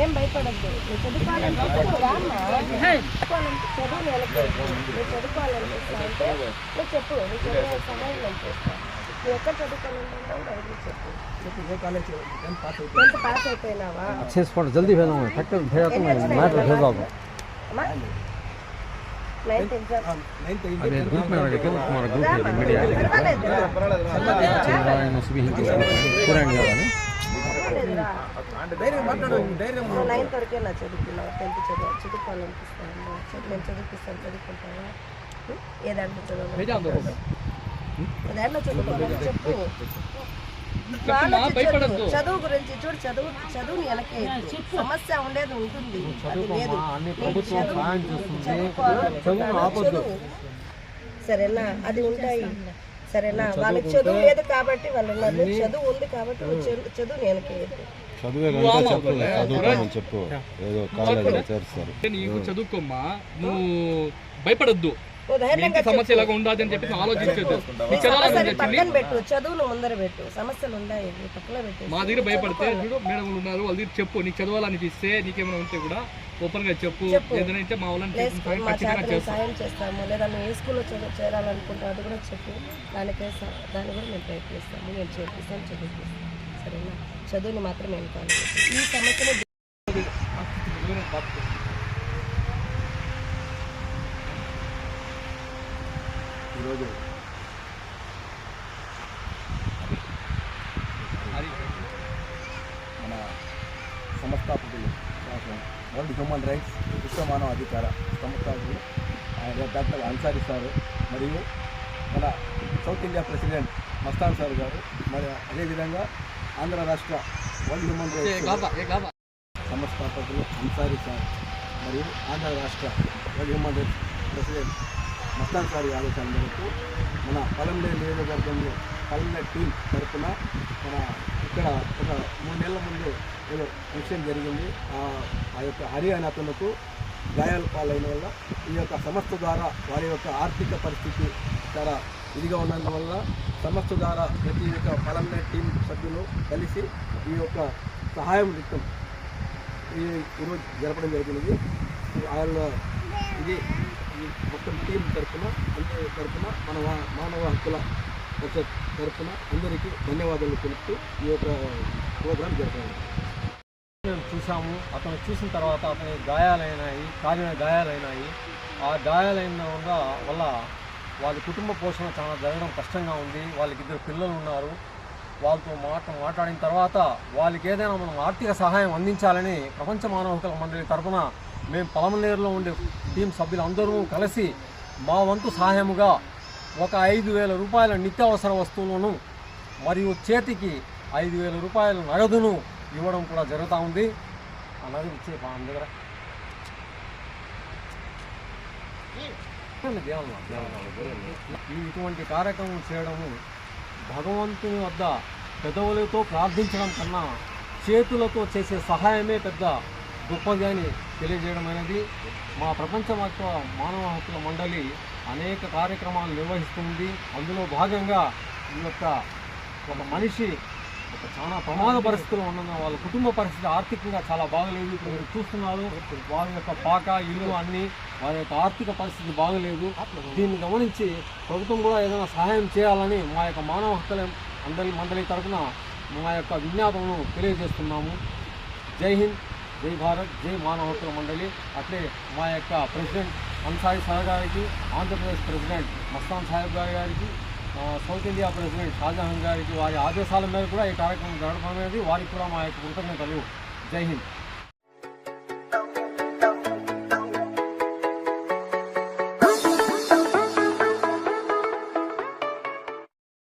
ఏం భయపడద్దు నువ్వు చదువుకోవాలంటే నువ్వు రామ్మా చదువుకోవాలంటే చదువు నెలకొద్దు నువ్వు చదువుకోవాలనిపిస్తా అంటే నువ్వు చెప్పు నువ్వు చదివే సహాయం నేను చేస్తాను నువ్వు ఎక్కడ చదువుకోవాలనుకుంటావు బయటకు చెప్పు టెన్త్ పాస్ అయిపోయినావా अच्छे से पढ़ जल्दी भेजना मैं फैक्टर भेजा तो मैं मैटर भेज दूँ అమ్మా నైన్త్ ఎగ్జామ్ अभी ग्रुप में रखे क्या तुम्हारा ग्रुप है मीडिया పర్వాలేదు चंद्रायन सुबह हिंदी पूरा इंडिया वाला నైన్త్ వరకే నా చదువుకున్నావు టెన్త్ చదువు చదువుకోవాలనిపిస్తాను చదువు నేను చదివిపిస్తాను చదువుకుంటావా? ఉం? ఏ దాంట్లో ఏ దాంట్లో చదువుకోవాలని చెప్పు. చదువు గురించి చూడు చదువు చదువుని వెనకే సమస్య ఉండేది ఉంటుంది. అది లేదు. అన్ని నీకు ప్రభుత్వం చదువు- చదువు. సరేనా? అది ఉంటాయి. సరేనా? వాళ్ళకి చదువు లేదు కాబట్టి వాళ్ళు చదువు ఉంది కాబట్టి చదువు చదువు వెనకేయద్దు చదువే కనుక చెప్పు చదువుతామని చెప్పు. ఏదో కాలేజీలో చేరుస్తారు. నీకు చదువుకోమ్మా నువ్వు భయపడొద్దు. సమస్య ఇలాగ ఉండదు అని చెప్పి. పక్కన పెట్టు ముందర సమస్యలు ఉన్నాయి మా దగ్గర భయపడితే చూడు మేడం ఉన్నారు వాళ్ళ దగ్గర చెప్పు. నీకు చదవాలనిపిస్తే నీకేమైనా ఉంటే కూడా ఓపెన్గా చెప్పు. ఏదైనా అయితే మా వాళ్ళని సాయం చేస్తాము. లేదా నువ్వు ఏ స్కూల్లో చదువు చేరాలనుకుంటావు అది కూడా చెప్పు. దానికే దాన్ని కూడా మేము ప్రయత్నిస్తాము. నేను చేపిస్తాను చదివిస్తాను సరేనా? చదువుని మాత్రం మేము కాదు. ఈ సమస్యను ఈరోజు మన సంస్థాపకులు వరల్డ్ హ్యూమన్ రైట్స్ విశ్వ మానవ అధికార సంస్థాపకులు ఆయన డాక్టర్ అన్సారీ సారు మరియు మన south India president Mastan sir గారు మరి అదేవిధంగా ఆంధ్ర రాష్ట్ర వరల్డ్ హ్యూమన్ రైట్స్ సంస్థాపకులు అన్సారీ సార్ మరియు ఆంధ్ర రాష్ట్ర world human rights president Mastan sir ఆదేశాల మేరకు మన పలంనే నియోజకవర్గంలో పలంనే టీం తరఫున మన ఇక్కడ ఒక మూడు నెలల ముందు ఏదో విషయం జరిగింది. ఆ యొక్క హర్యానా అతనుకు గాయాల పాలైన వల్ల ఈ యొక్క సంస్థ ద్వారా వారి యొక్క ఆర్థిక పరిస్థితి చాలా ఇదిగా ఉన్నందువల్ల సంస్థ ద్వారా ప్రతి ఒక్క పలంనే టీం సభ్యులు కలిసి ఈ యొక్క సహాయం దిట్టం ఈ ఈరోజు జరపడం జరిగినది. ఆయన ఇది మొత్తం టీం తరఫున అందరి తరఫున మన మానవ హక్కుల పరిషత్ తరఫున అందరికీ ధన్యవాదాలు తెలుపుతూ ఈ యొక్క ప్రోగ్రాం జరిపింది మేము చూసాము. అతను చూసిన తర్వాత అతని గాయాలైనాయి కాలిన గాయాలైనాయి. ఆ గాయాలైన వల్ల వల్ల వాళ్ళ కుటుంబ పోషణ చాలా జరగడం కష్టంగా ఉంది. వాళ్ళకి ఇద్దరు పిల్లలు ఉన్నారు. వాళ్ళతో మాట మాట్లాడిన తర్వాత వాళ్ళకి ఏదైనా మనం ఆర్థిక సహాయం అందించాలని ప్రపంచ మానవ హక్కుల మండలి తరఫున మేము పలమనేరులో ఉండే టీం సభ్యులందరూ కలిసి మా వంతు సహాయముగా ఒక ఐదు వేల రూపాయల నిత్యావసర వస్తువులను మరియు చేతికి ఐదు వేల రూపాయల నగదును ఇవ్వడం కూడా జరుగుతూ ఉంది. అలాగే ఇచ్చే మా దగ్గర. చెప్పండి ఈ ఇటువంటి కార్యక్రమం చేయడము భగవంతుని వద్ద పెదవులతో ప్రార్థించడం కన్నా చేతులతో చేసే సహాయమే పెద్ద గొప్పది అని తెలియజేయడం అనేది మా ప్రపంచ మానవ హక్కుల మండలి అనేక కార్యక్రమాలు నిర్వహిస్తుంది. అందులో భాగంగా ఈ యొక్క ఒక మనిషి చాలా ప్రమాద పరిస్థితుల్లో ఉన్న వాళ్ళ కుటుంబ పరిస్థితి ఆర్థికంగా చాలా బాగలేదు. ఇప్పుడు మీరు చూస్తున్నారు వారి యొక్క పాక ఇల్లు అన్ని వారి యొక్క ఆర్థిక పరిస్థితి బాగలేదు. దీన్ని గమనించి ప్రభుత్వం కూడా ఏదైనా సహాయం చేయాలని మా యొక్క మానవ హక్కుల మండలి మండలి తరఫున మా యొక్క విజ్ఞాపనను తెలియజేస్తున్నాము. జై హింద్ జై భారత్ జై మానవ హక్కుల మండలి. అట్లే మా యొక్క ప్రెసిడెంట్ అన్సాయి సార్ గారికి ఆంధ్రప్రదేశ్ ప్రెసిడెంట్ మస్తాన్ సాహెబ్ గారి గారికి సౌత్ ఇండియా ప్రెసిడెంట్ షాజహాన్ గారికి వారి ఆదేశాల మేరకు కూడా ఈ కార్యక్రమం జరగడం అనేది వారికి కూడా మా యొక్క కృతజ్ఞతలు. జై హింద్.